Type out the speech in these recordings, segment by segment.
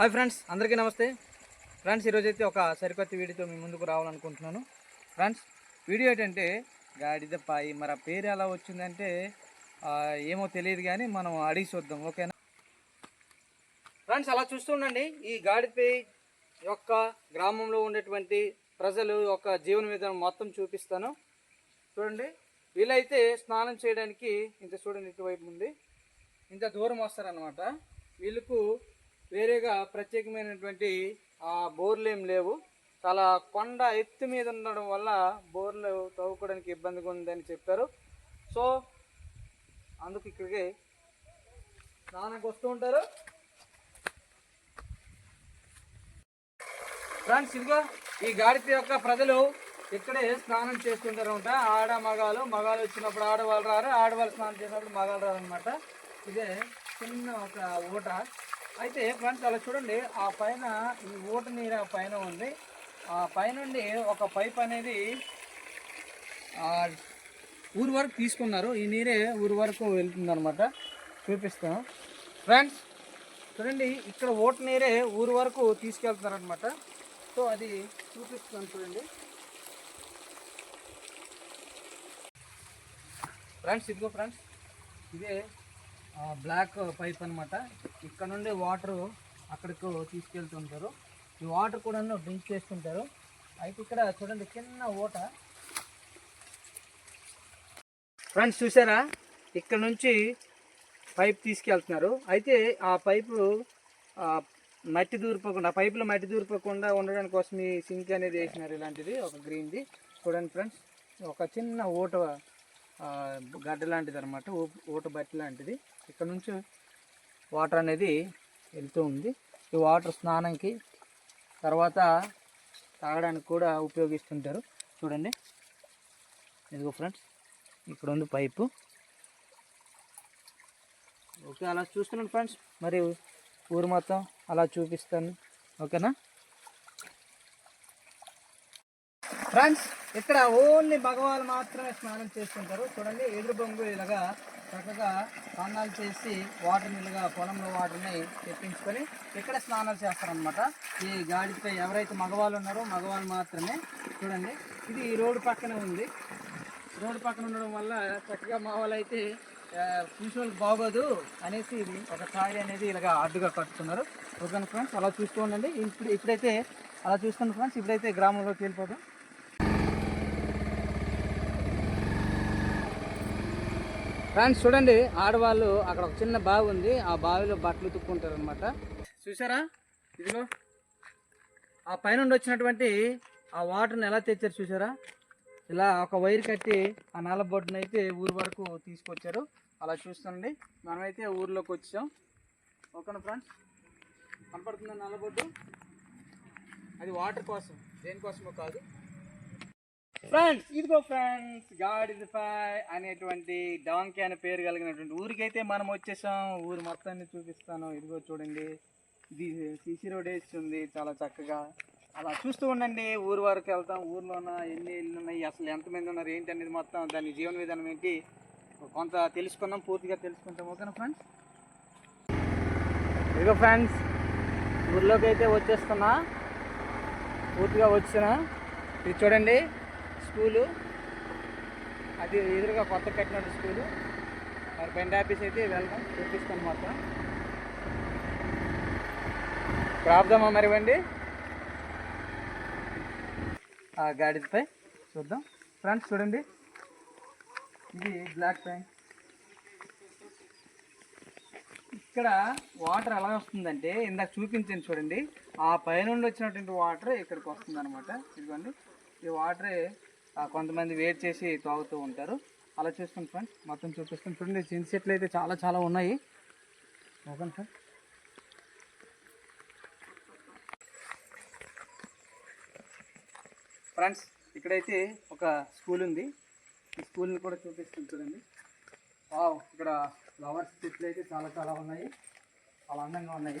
Hi friends అందరికీ నమస్తే. Friends ఈరోజు అయితే ఒక సరికొత్త వీడియోతో మీ ముందుకు రావాలనుకుంటున్నాను. ఫ్రెండ్స్ వీడియో ఏంటంటే గాడిద పాయి మరి ఆ పేరు ఎలా వచ్చిందంటే ఏమో తెలియదు కానీ మనం అడిగి చూద్దాం ఓకేనా? ఫ్రెండ్స్ అలా చూస్తుండండి ఈ గాడిపై యొక్క గ్రామంలో ఉండేటువంటి ప్రజలు యొక్క జీవన విధానం మొత్తం చూపిస్తాను. చూడండి. వీళ్ళైతే స్నానం చేయడానికి ఇంత చూడండి ఇటువైపు ఉంది. ఇంత దూరం వస్తారనమాట వీళ్ళకు వేరేగా ప్రత్యేకమైనటువంటి బోర్లు ఏం లేవు. చాలా కొండ ఎత్తు మీద ఉండడం వల్ల బోర్లు తవ్వుకోవడానికి ఇబ్బందిగా ఉందని చెప్పారు. సో అందుకు ఇక్కడికి స్నానానికి వస్తూ ఉంటారు. ఫ్రెండ్స్ ఇదిగో ఈ గాడిత యొక్క ప్రజలు ఇక్కడే స్నానం చేస్తుంటారు అనమాట ఆడ మగాలు మగాలు వచ్చినప్పుడు ఆడవాళ్ళు రారు. ఆడవాళ్ళు స్నానం చేసినప్పుడు మగాలు రారు అనమాట ఇదే చిన్న ఒక ఊట. అయితే ఫ్రెండ్స్ అలా చూడండి ఆ పైన ఈ ఊట నీరు ఆ పైన ఉంది. ఆ పైనుండి ఒక పైప్ అనేది ఊరు వరకు తీసుకున్నారు. ఈ నీరే ఊరు వరకు వెళ్తుంది అనమాట చూపిస్తాం ఫ్రెండ్స్ చూడండి ఇక్కడ ఓట నీరే ఊరు వరకు తీసుకెళ్తున్నారనమాట సో అది చూపిస్తాను చూడండి. ఫ్రెండ్స్ ఇదిగో ఫ్రెండ్స్ ఇదే బ్లాక్ పైప్ అన్నమాట. ఇక్కడ నుండి వాటర్ అక్కడికి తీసుకెళ్తుంటారు. ఈ వాటర్ కూడా డ్రింక్ చేస్తుంటారు. అయితే ఇక్కడ చూడండి చిన్న ఓట ఫ్రెండ్స్ చూసారా? ఇక్కడ నుంచి పైప్ తీసుకెళ్తున్నారు. అయితే ఆ పైపు మట్టి దూరిపోకుండా పైపులో మట్టి దూరిపోకుండా ఉండడానికి కోసం ఈ సింక్ అనేది వేసినారు ఇలాంటిది ఒక గ్రీన్ది. చూడండి ఫ్రెండ్స్ ఒక చిన్న ఊట గడ్డ లాంటిది అనమాట ఊట బట్టి లాంటిది. ఇక్కడ నుంచి వాటర్ అనేది వెళ్తూ ఉంది. ఈ వాటర్ స్నానంకి తర్వాత తాగడానికి కూడా ఉపయోగిస్తుంటారు. చూడండి. ఇదిగో ఫ్రెండ్స్ ఇక్కడ ఉంది పైపు. ఓకే అలా చూస్తున్నాను ఫ్రెండ్స్. మరి ఊరు మొత్తం అలా చూపిస్తాను. ఓకేనా? ఫ్రెండ్స్ ఇక్కడ ఓన్లీ మగవాళ్ళు మాత్రమే స్నానం చేస్తుంటారు. చూడండి ఎదురు బొంగు ఇలాగా చక్కగా స్నానాలు చేసి వాటర్ ఇలాగా పొలంలో వాటర్ని తెప్పించుకొని ఇక్కడ స్నానాలు చేస్తారనమాట ఈ గాడిపై ఎవరైతే మగవాళ్ళు ఉన్నారో మగవాళ్ళు మాత్రమే చూడండి. ఇది రోడ్డు పక్కనే ఉంది. రోడ్డు పక్కన ఉండడం వల్ల చక్కగా మా వాళ్ళైతే అయితే చూసేవాళ్ళకి బాగోదు అనేసి ఇది ఒక ఛాయ్ అనేది ఇలాగ అడ్డుగా కట్టుకున్నారు. ఓకే ఫ్రెండ్స్ అలా చూస్తూ ఉండండి. ఇప్పుడు ఇప్పుడైతే అలా చూస్తున్నాం ఫ్రెండ్స్ ఇప్పుడైతే గ్రామంలోకి వెళ్ళిపోతాం ఫ్రెండ్స్ చూడండి ఆడవాళ్ళు అక్కడ ఒక చిన్న బావి ఉంది. ఆ బావిలో బట్టలు ఉతుక్కుంటారు అనమాట చూసారా? ఇదిగో ఆ పైన వచ్చినటువంటి ఆ వాటర్ని ఎలా తెచ్చారు చూసారా? ఇలా ఒక వైర్ కట్టి ఆ నల్లబొడ్డును అయితే ఊరు వరకు తీసుకొచ్చారు. అలా చూస్తానండి. మనమైతే ఊర్లోకి వచ్చాం. ఓకేనా ఫ్రెండ్స్? కనపడుతుందా నల్లబొడ్డు అది వాటర్ కోసం. దేనికోసమో కాదు. ఫ్రెండ్స్ ఇదిగో ఫ్రెండ్స్ గాడ్ ఇస్ ఫై అనేటువంటి డాంకీ అనే పేరు కలిగినటువంటి ఊరికైతే మనం వచ్చేసాం. ఊరు మొత్తాన్ని చూపిస్తాను. ఇదిగో చూడండి. ఇది సిసి రోడ్ వేస్తుంది ఉంది చాలా చక్కగా. అలా చూస్తూ ఉండండి. ఊరు వరకు వెళ్తాం. ఊర్లో ఉన్న ఎన్ని ఇళ్ళు ఉన్నాయి అసలు ఎంతమంది ఉన్నారు ఏంటి అనేది మొత్తం దాని జీవన విధానం ఏంటి కొంత తెలుసుకుందాం పూర్తిగా తెలుసుకుంటాం. ఓకేనా ఫ్రెండ్స్ ఇదిగో ఫ్రెండ్స్ ఊర్లోకి అయితే వచ్చేస్తున్నా. పూర్తిగా వచ్చిన. ఇది చూడండి. స్కూలు. అది ఎదురుగా కొత్త కట్టినట్టు స్కూలు. మరి పెండ్ ఆఫీస్ అయితే వెళ్దాం చూపిస్తాను మొత్తం. ఇప్పుడు ఆపుదామా మరి ఇవ్వండి ఆ గాడిపై చూద్దాం. ఫ్రెండ్స్ చూడండి. ఇది బ్లాక్ ప్యాంట్. ఇక్కడ వాటర్ ఎలా వస్తుందంటే ఇందాక చూపించాను చూడండి. ఆ పైనుండి వచ్చినటువంటి వాటర్ ఇక్కడికి వస్తుంది అనమాట ఇదిగోండి. ఈ వాటరే కొంతమంది వెయిట్ చేసి తాగుతూ ఉంటారు. అలా చూస్తాం ఫ్రెండ్స్ మొత్తం చూపిస్తాం. చూడండి జీన్స్ సెట్లు అయితే చాలా చాలా ఉన్నాయి. Okay sir. ఫ్రెండ్స్ ఇక్కడైతే ఒక స్కూల్ ఉంది. ఈ స్కూల్ని కూడా చూపిస్తుంది చూడండి. వావ్ ఇక్కడ ఫ్లవర్స్ చెట్లు అయితే చాలా చాలా ఉన్నాయి. చాలా అందంగా ఉన్నాయి.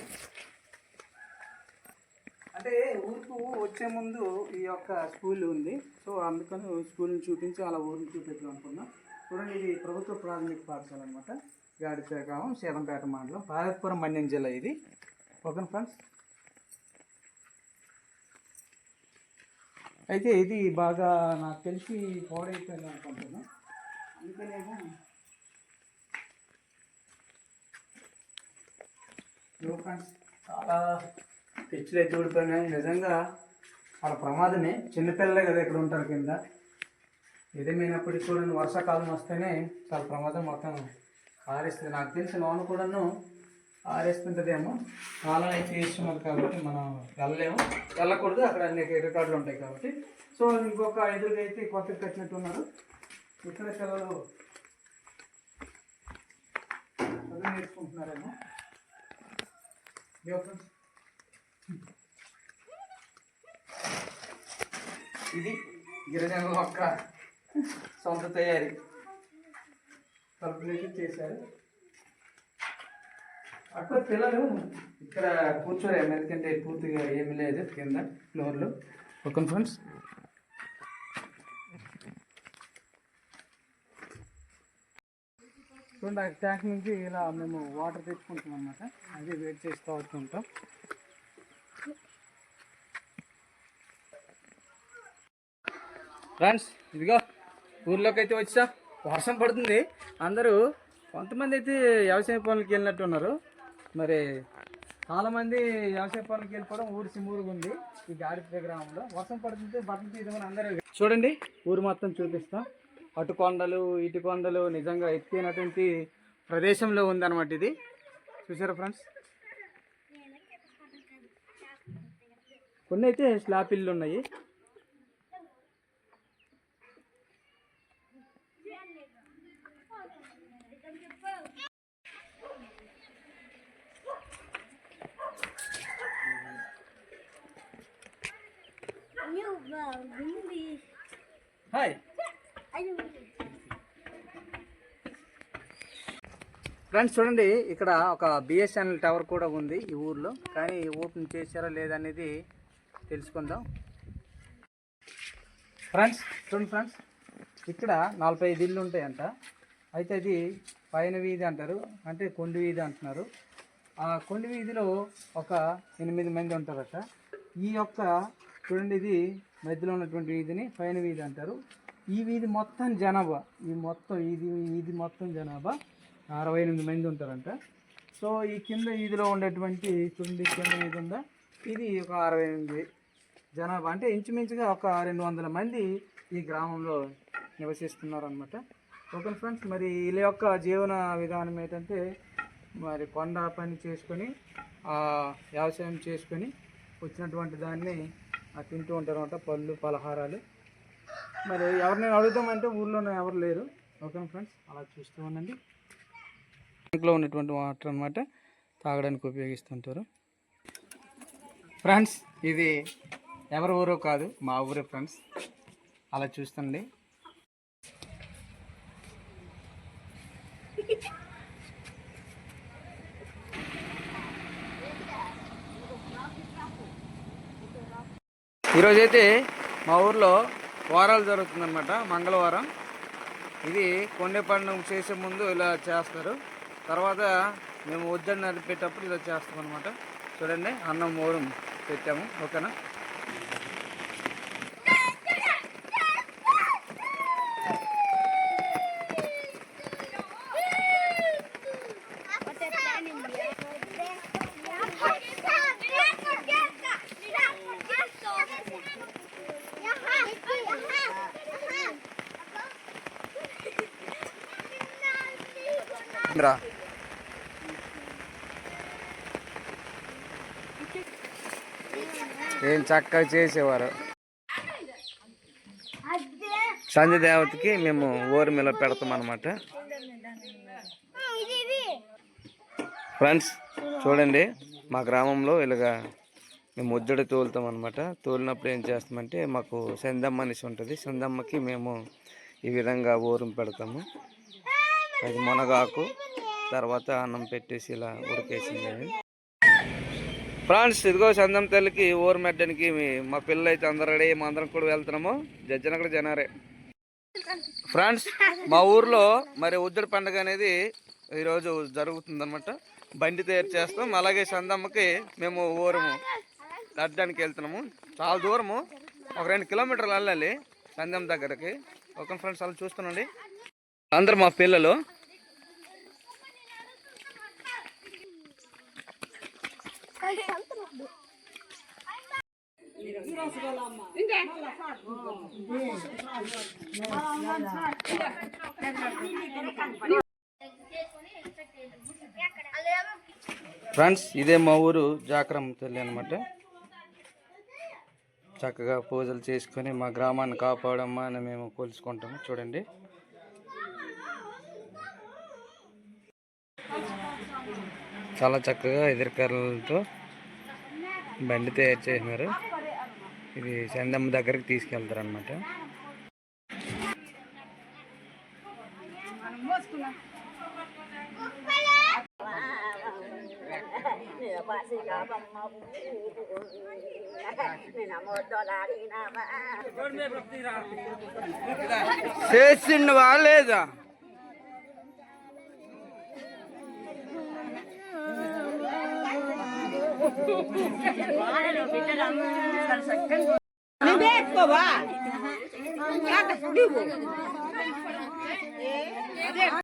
అంటే ఊరుకు వచ్చే ముందు ఈ యొక్క స్కూల్ ఉంది. సో అందుకని స్కూల్ని చూపించి అలా ఊరిని చూపిద్దాం అనుకున్నాం. చూడండి ఇది ప్రభుత్వ ప్రాథమిక పాఠశాల అనమాట గాడిపేట గ్రామం సీతంపేట మండలం భారత్పురం మన్యం జిల్లా ఇది. Okay friends? అయితే ఇది బాగా నాకు తెలిసి పాడైపోయింది అనుకుంటున్నా. అందుకనేమో ఫ్రెండ్స్ చాలా పిచ్చులు అయితే ఊడిపోయినాయి నిజంగా వాళ్ళ ప్రమాదమే. చిన్నపిల్లలే కదా ఇక్కడ ఉంటారు కింద. ఏదేమైనప్పటికీ చూడండి వర్షాకాలం వస్తేనే చాలా ప్రమాదం మొత్తం ఆరేస్తుంది. నాకు తెలిసి లోన కూడాను ఆరేస్తుంటుందేమో. కాలం అయితే ఇస్తున్నారు కాబట్టి మనం వెళ్ళలేము. వెళ్ళకూడదు. అక్కడ అన్ని రికార్డులు ఉంటాయి కాబట్టి. సో ఇంకొక ఐదుగురు అయితే కొత్తగా కట్టినట్టు ఉన్నారు ఇక్కడ పిల్లలు చదువు నేర్చుకుంటున్నారేమో. ఇది గిరిజన యొక్క సొంత తయారీ. కల్పనేషన్ చేశారు. అక్కడ పిల్లలు ఇక్కడ కూర్చోలేము ఎందుకంటే పూర్తిగా ఏమీ లేదు కింద ఫ్లోర్లో. Okay friends. చూడండి ఆ ట్యాంక్ నుంచి ఇలా మేము వాటర్ తెచ్చుకుంటాం అన్నమాట. అది వెయిట్ చేస్తూ వస్తుంటాం ఫ్రెండ్స్ ఇదిగో ఊర్లోకి అయితే వచ్చా. వర్షం పడుతుంది. అందరూ కొంతమంది అయితే వ్యవసాయ పనులకి వెళ్ళినట్టు ఉన్నారు. మరి చాలామంది వ్యవసాయ పనులకి వెళ్ళిపోవడం ఊరు సిమ్మూరుగా ఉంది ఈ గాడిపే గ్రామంలో. వర్షం పడుతుంటే బట్టలు తీయమని అందరూ చూడండి ఊరు మొత్తం చూపిస్తాం. అటు కొండలు ఇటు కొండలు నిజంగా ఎత్తైనటువంటి ప్రదేశంలో ఉందన్నమాట ఇది. చూసారా ఫ్రెండ్స్? కొన్ని అయితే స్లాబ్ ఇల్లు ఉన్నాయి ఫ్రెండ్స్ చూడండి ఇక్కడ ఒక బిఎస్ఎన్ఎల్ టవర్ కూడా ఉంది ఈ ఊర్లో. కానీ ఓపెన్ చేశారా లేదనేది తెలుసుకుందాం. ఫ్రెండ్స్ చూడండి ఫ్రెండ్స్ ఇక్కడ నలభై ఐదు ఇల్లు ఉంటాయంట. అయితే అది పైన వీధి అంటారు అంటే కొండి వీధి అంటున్నారు. ఆ కొండి వీధిలో ఒక ఎనిమిది మంది ఉంటారట. ఈ యొక్క చూడండి ఇది మధ్యలో ఉన్నటువంటి వీధిని పైన వీధి అంటారు. ఈ వీధి మొత్తం జనాభా. ఈ మొత్తం ఇది ఇది మొత్తం జనాభా. అరవై ఎనిమిది మంది ఉంటారంట. సో ఈ కింద ఇదిలో ఉండేటువంటి చూడండి కింద ఇది ఉందా? ఇది ఒక అరవై ఎనిమిది జనాభా. అంటే ఇంచుమించుగా ఒక రెండు వందల మంది ఈ గ్రామంలో నివసిస్తున్నారు అనమాట ఓకే ఫ్రెండ్స్ మరి వీళ్ళ యొక్క జీవన విధానం ఏంటంటే మరి కొండ పని చేసుకొని వ్యవసాయం చేసుకొని వచ్చినటువంటి దాన్ని తింటూ ఉంటారనమాట పళ్ళు పలహారాలు. మరి ఎవరిని అడుగుతామంటే ఊర్లోనే ఎవరు లేరు. ఓకే ఫ్రెండ్స్ అలా చూస్తూ ఉండండి. ఇంట్లో ఉన్నటువంటి వాటర్ అనమాట తాగడానికి ఉపయోగిస్తుంటారు. ఫ్రెండ్స్ ఇది ఎవరి ఊరో కాదు మా ఊరే ఫ్రెండ్స్. అలా చూస్తుంది ఈరోజైతే మా ఊర్లో వారాలు జరుగుతుందన్నమాట మంగళవారం. ఇది కొండ పండుగ చేసే ముందు ఇలా చేస్తారు. తర్వాత మేము ఉద్దడి నడిపేటప్పుడు ఇలా చేస్తాం అనమాట చూడండి అన్నం మూరం పెట్టాము. ఓకేనా? What's that plan in రా. ఏం చక్కగా చేసేవారు. సంధ్య దేవతకి మేము ఊరిమిలో పెడతాం అనమాట ఫ్రెండ్స్ చూడండి మా గ్రామంలో ఇలాగా మేము ముద్దడి తోలుతాం అనమాట తోలినప్పుడు ఏం చేస్తామంటే మాకు సందమ్మ అనేసి ఉంటుంది. సందమ్మకి మేము ఈ విధంగా ఊరం పెడతాము. అది మునగాకు తర్వాత అన్నం పెట్టేసి ఇలా ఉడికేసింది. ఫ్రాన్స్ ఇదిగో చందం తల్లికి ఊరు మెడ్డానికి మా పిల్లలు అయితే అందరు రెడీ మా అందరం కూడా వెళ్తున్నాము. జడ్జన కూడా జనారే. ఫ్రాన్స్ మా ఊర్లో మరి ఉద్దడి పండుగ అనేది ఈరోజు జరుగుతుంది అనమాట బండి తయారు చేస్తాం. అలాగే చందమ్మకి మేము ఊరము అడ్డానికి వెళ్తున్నాము. చాలా దూరము. ఒక రెండు కిలోమీటర్లు వెళ్ళాలి చందమ్మ దగ్గరకి. ఒక ఫ్రెండ్స్ అలా చూస్తున్నాండి. అందరు మా పిల్లలు ఫ్రెండ్స్ ఇదే మా ఊరు జాక్రమ్మ తల్లి అనమాట చక్కగా పూజలు చేసుకొని మా గ్రామాన్ని కాపాడమ్మా అని మేము కోల్చుకుంటాము. చూడండి. చాలా చక్కగా ఎదురుకర్రలతో బండి తయారు చేసినారు. ఇది చందమ్మ దగ్గరికి తీసుకెళ్తారు అనమాట చేసిండు లేదా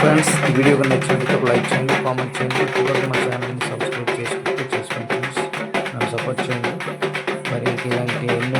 ఫ్రెండ్స్ ఈ వీడియో కనుక నచ్చినట్లయితే ఒక లైక్ చేయండి కామెంట్ చేయండి. ఇప్పటివరకు మా ఛానల్ని సబ్స్క్రైబ్ చేసుకుంటే చేసుకోండి ఫ్రెండ్స్. నన్ను సపోర్ట్ చేయండి. మరి ఇలాంటి ఎన్నో